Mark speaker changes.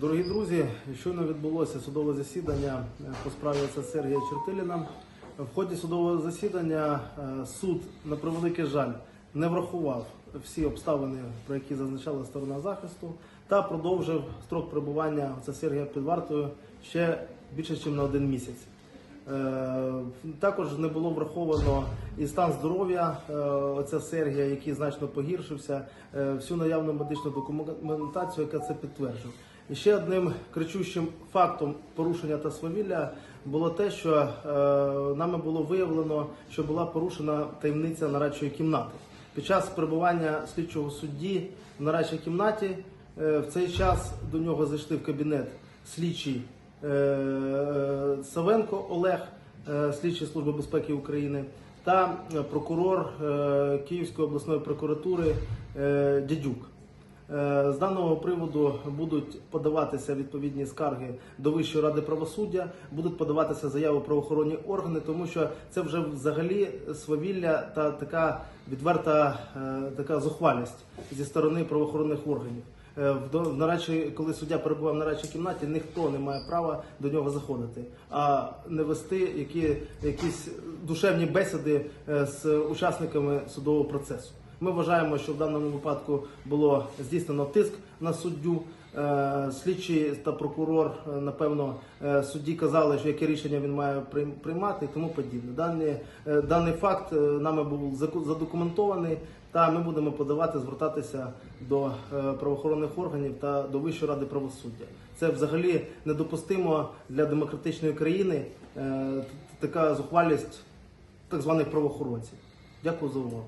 Speaker 1: Дорогі друзі, щойно відбулося судове засідання е, по справі отця Сергія Чертиліна. В ході судового засідання е, суд, на превеликий жаль, не врахував всі обставини, про які зазначала сторона захисту, та продовжив строк перебування отця Сергія під вартою ще більше, ніж на один місяць. Е, Також не було враховано і стан здоров'я е, отця Сергія, який значно погіршився, е, всю наявну медичну документацію, яка це підтверджує. І ще одним кричущим фактом порушення та свавілля було те, що нами було виявлено, що була порушена таємниця нарадчої кімнати. Під час перебування слідчого судді в нарадчій кімнаті в цей час до нього зайшли в кабінет слідчий Савенко Олег, е, слідчий Служби безпеки України, та е, прокурор е, Київської обласної прокуратури е, Дядюк. Е, З даного приводу будуть подаватися відповідні скарги до Вищої ради правосуддя, будуть подаватися заяви правоохоронні органи, тому що це вже взагалі свавілля та така відверта е, така зухвалість зі сторони правоохоронних органів. Е, В нарадчій, коли суддя перебував в нарадчій кімнаті, ніхто не має права до нього заходити, а не вести які, якісь душевні бесіди е, з учасниками судового процесу. Ми вважаємо, що в даному випадку було здійснено тиск на суддю. Е, Слідчий та прокурор, е, напевно, е, судді казали, що яке рішення він має прийм- приймати і тому подібне. Даний, даний факт нами був задокументований, та ми будемо подавати, звертатися до правоохоронних органів та до Вищої ради правосуддя. Це взагалі недопустимо для демократичної країни така зухвалість так званих правоохоронців. Дякую за увагу.